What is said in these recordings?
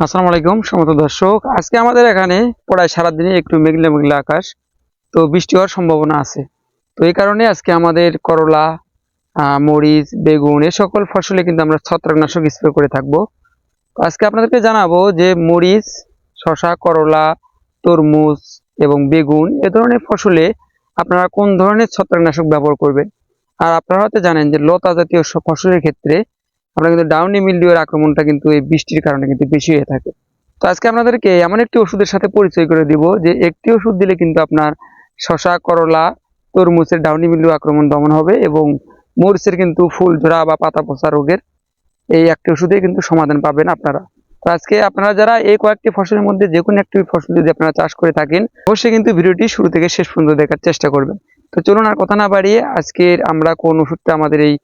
আসসালামু আলাইকুম সমত দর্শক। আজকে আমাদের এখানে প্রায় সারাদিনে একটু মেঘলা মেঘলা আকাশ, তো বৃষ্টি হওয়ার সম্ভাবনা আছে। তো এই কারণে আজকে আমাদের করলা মরিচ, বেগুন এ সকল ফসলে কিন্তু আমরা ছত্রাকনাশক স্প্রে করে থাকব। তো আজকে আপনাদেরকে জানাব যে মরিচ শশা করলা, তরমুজ এবং বেগুন এ ধরনের ফসলে আপনারা কোন ধরনের ছত্রাকনাশক ব্যবহার করবেন? আর আপনারা হয়তো জানেন যে লতা জাতীয় ফসলের ক্ষেত্রে আমরা কিন্তু ডাউনি মিলিওর আক্রমণটা কিন্তু এই বৃষ্টির কারণে কিন্তু বেশি হয়ে থাকে। তো আজকে আপনাদেরকে এমন একটি ওষুধের সাথে পরিচয় করে দিব যে একটি ওষুধ দিলে কিন্তু আপনার শশা করলা, তরমুজের ডাউনি মিলিও আক্রমণ দমন হবে এবং মরিচের কিন্তু ফুল, ঝরা বা পাতা পচা রোগের এই একটি ওষুধে কিন্তু সমাধান পাবেন আপনারা। তো আজকে আপনারা যারা এই কয়েকটি ফসলের মধ্যে যে কোনো একটি ফসল যদি আপনারা চাষ করে থাকেন, অবশ্যই কিন্তু ভিডিওটি শুরু থেকে শেষ পর্যন্ত দেখার চেষ্টা করবেন। তো চলুন আর কথা না বাড়িয়ে আজকের আমরা কোন ওষুধটা আমাদের এই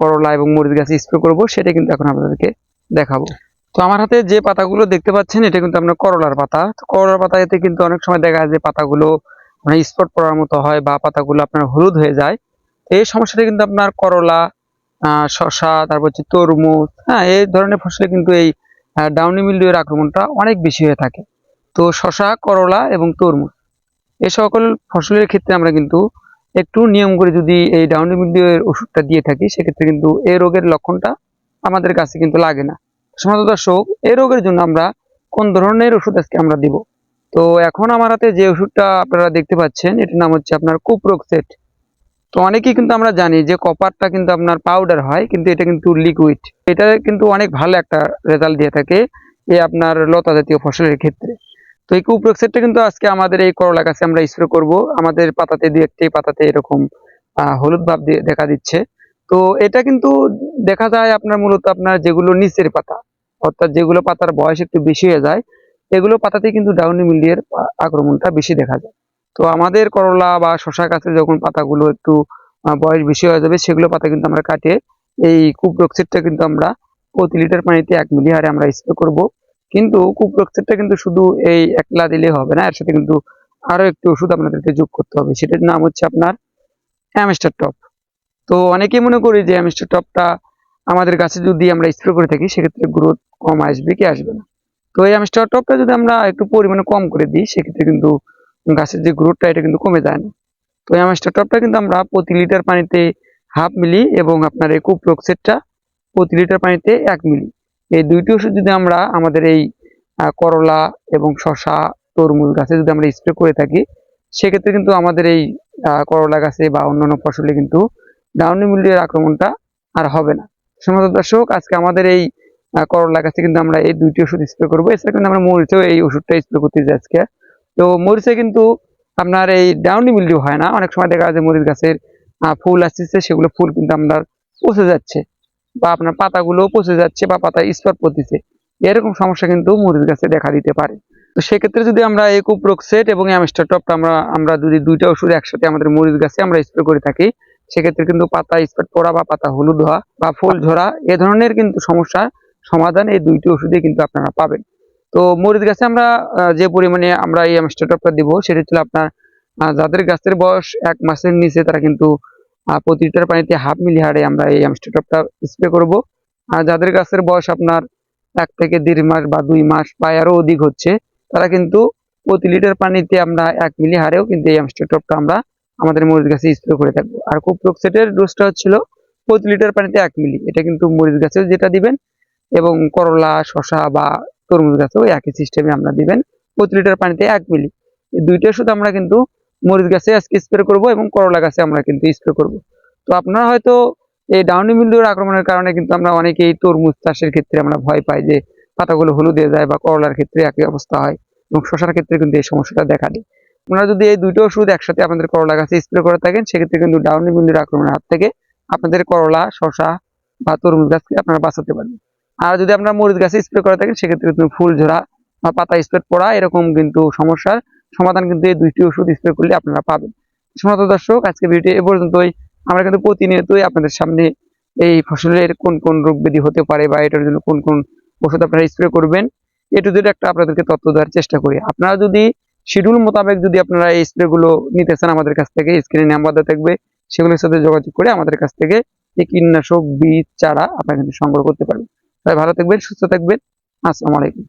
করলা এবং মরিচ গাছে স্প্রে করব, সেটা কিন্তু এখন আপনাদেরকে দেখাবো। তো আমার হাতে যে পাতাগুলো দেখতে পাচ্ছেন, এটা কিন্তু আপনার করলার পাতা। তো করলার পাতা এতে কিন্তু অনেক সময় দেখা যায় যে পাতাগুলো মানে স্পট পড়ার মতো হয় বা পাতাগুলো আপনার হলুদ হয়ে যায়। এই সমস্যাটা কিন্তু আপনার করলা শসা, তারপর হচ্ছে তরমুজ হ্যাঁ এই ধরনের ফসলে কিন্তু এই ডাউনি মিলিওর আক্রমণটা অনেক বেশি হয়ে থাকে। তো শসা, করলা এবং তরমুজ এই সকল ফসলের ক্ষেত্রে আমরা কিন্তু একটু নিয়ম করে যদি এই ডাউনি মিলিওর ওষুধটা দিয়ে থাকি, সেক্ষেত্রে কিন্তু এই রোগের লক্ষণটা আমাদের কাছে কিন্তু লাগে না। সমাজ দর্শক, এই রোগের জন্য আমরা কোন ধরনের ওষুধ আজকে আমরা দিব? তো এখন আমার হাতে যে ওষুধটা আপনারা দেখতে পাচ্ছেন, এটার নাম হচ্ছে আপনার কুপ্রোক্সেট তো অনেকেই কিন্তু আমরা জানি যে কপারটা কিন্তু আপনার পাউডার হয়, কিন্তু এটা কিন্তু লিকুইড এটা কিন্তু অনেক ভালো একটা রেজাল্ট দিয়ে থাকে এই আপনার লতা জাতীয় ফসলের ক্ষেত্রে। তো এই কুপ্রোক্সেটটা কিন্তু আজকে আমাদের এই করলা গাছে আমরা স্প্রে করব। আমাদের পাতাতে দু একটি পাতাতে এরকম হলুদ ভাব দেখা দিচ্ছে। তো এটা কিন্তু দেখা যায় আপনার মূলত আপনার যেগুলো নিচের পাতা, অর্থাৎ যেগুলো পাতার বয়স একটু বেশি হয়ে যায়, এগুলো পাতাতে কিন্তু ডাউনি মিলিয়ের আক্রমণটা বেশি দেখা যায়। তো আমাদের করলা বা শশা গাছের যখন পাতাগুলো একটু বয়স বেশি হয়ে যাবে, সেগুলো পাতা কিন্তু আমরা কাটিয়ে এই কুপ্রোক্সিডটা কিন্তু আমরা প্রতি লিটার পানিতে এক মিলি হারে আমরা স্প্রে করব। কিন্তু কুপ্রোক্সিডটা কিন্তু শুধু এই একলা দিলে হবে না, এর সাথে কিন্তু আরও একটি ওষুধ আপনাদেরকে যোগ করতে হবে। সেটার নাম হচ্ছে আপনার অ্যামস্টার টপ তো অনেকেই মনে করি যে অ্যামস্টার টপটা আমাদের গাছে যদি আমরা স্প্রে করে থাকি, সেক্ষেত্রে গ্রোথ কম আসবে কি আসবে না। তো এই অ্যামস্টার টপটা যদি আমরা একটু পরিমাণে কম করে দিই, সেক্ষেত্রে কিন্তু গাছের যে গ্রোথটা এটা কিন্তু কমে যায় না। তো এই অ্যামস্টার টপটা কিন্তু আমরা প্রতি লিটার পানিতে হাফ মিলি এবং আপনার এই কুপ্রোক্সেটটা প্রতি লিটার পানিতে এক মিলি। এই দুইটি ওষুধ যদি আমরা আমাদের এই করলা এবং শশা তরমুজ গাছে যদি আমরা স্প্রে করে থাকি, সেক্ষেত্রে কিন্তু আমাদের এই করলা গাছে বা অন্যান্য ফসলে কিন্তু ডাউনি মিলিয়ের আক্রমণটা আর হবে না। সমাজ দর্শক, আজকে আমাদের এই করলা গাছে কিন্তু আমরা এই দুইটি ওষুধ স্প্রে করব। এছাড়া কিন্তু আমরা মরিচেও এই ওষুধটা স্প্রে করতে যাই আজকে। তো মরিচে কিন্তু আপনার এই ডাউনি মিলিও হয় না। অনেক সময় দেখা যায় মরিচ গাছের ফুল আসতেছে, সেগুলো ফুল কিন্তু আপনার পচে যাচ্ছে। বা আপনার পাতাগুলো পচে যাচ্ছে বা পাতা স্পট পড়তেছে। এরকম সমস্যা কিন্তু মরিচ গাছে দেখা দিতে পারে। তো সেক্ষেত্রে যদি আমরা এই কুপ্রোক্সেট এবং অ্যামস্টার টপটা আমরা আমরা যদি দুইটা ওষুধ একসাথে আমাদের মরিচ গাছে আমরা স্প্রে করে থাকি, সেক্ষেত্রে কিন্তু পাতা স্পট পড়া বা পাতা হলুদ হওয়া বা ফুল ঝরা, এ ধরনের কিন্তু সমস্যার সমাধান এই দুইটি ওষুধে কিন্তু আপনারা পাবেন। তো মরিচ গাছে আমরা যে পরিমাণে আমরা এই অ্যামস্টার টপটা দিব, সেটা হচ্ছে আপনার যাদের গাছের বয়স এক মাসের নিচে তারা কিন্তু প্রতি লিটার পানিতে হাফ মিলি হারে আমরা এই অ্যামস্টার টপটা স্প্রে করব। আর যাদের গাছের বয়স আপনার এক থেকে দেড় মাস বা দুই মাস বা আরও অধিক হচ্ছে, তারা কিন্তু প্রতি লিটার পানিতে আমরা এক মিলি হারেও কিন্তু এই অ্যামস্টার টপটা আমরা আমাদের মরিচ গাছে স্প্রে করে থাকব। আর খুব কুপ্রোক্সেটের ডোজটা হচ্ছিল প্রতি লিটার পানিতে এক মিলি। এটা কিন্তু মরিচ গাছেও যেটা দিবেন এবং করলা শশা বা তরমুজ গাছেও একই সিস্টেমে আমরা দিবেন প্রতি লিটার পানিতে এক মিলি। দুইটা শুধু আমরা কিন্তু মরিচ গাছে আজকে স্প্রে করব এবং করলা গাছে আমরা কিন্তু স্প্রে করব। তো আপনারা হয়তো এই ডাউনি মিলিওর আক্রমণের কারণে কিন্তু আমরা অনেকেই তরমুজ চাষের ক্ষেত্রে আমরা ভয় পাই যে পাতাগুলো হলুদ হয়ে যায় বা করলার ক্ষেত্রে একই অবস্থা হয় এবং শশার ক্ষেত্রে কিন্তু এই সমস্যাটা দেখা দেয়। আপনারা যদি এই দুটো ওষুধ একসাথে আপনাদের করলা গাছে স্প্রে করে থাকেন, সেক্ষেত্রে কিন্তু ডাউনি মিলির আক্রমণের হাত থেকে আপনাদের করলা শশা বা তরমুজ গাছকে আপনারা বাঁচাতে পারবেন। আর যদি আপনারা মরিচ গাছে স্প্রে করে থাকেন, সেক্ষেত্রে কিন্তু ফুল ঝরা বা পাতা স্প্রে পড়া এরকম কিন্তু সমস্যার সমাধান কিন্তু এই দুইটি ওষুধ স্প্রে করলে আপনারা পাবেন। সমস্ত দর্শক আজকে ভিডিও এ পর্যন্তই। আমরা কিন্তু প্রতিনিয়তই আপনাদের সামনে এই ফসলের কোন কোন রোগ ব্যাধি হতে পারে বা এটার জন্য কোন কোন ওষুধ আপনারা স্প্রে করবেন এটু যদি একটা আপনাদেরকে তথ্য দেওয়ার চেষ্টা করি। আপনারা যদি শিডিউল মোতাবেক যদি আপনারা এই স্প্রে গুলো নিতে চান আমাদের কাছ থেকে স্ক্রিনে নাম্বার দেওয়া থাকবে, সেগুলোর সাথে যোগাযোগ করে আমাদের কাছ থেকে এই কীটনাশক বীজ চারা আপনারা কিন্তু সংগ্রহ করতে পারবেন। তাই ভালো থাকবেন, সুস্থ থাকবেন। আসসালামু আলাইকুম।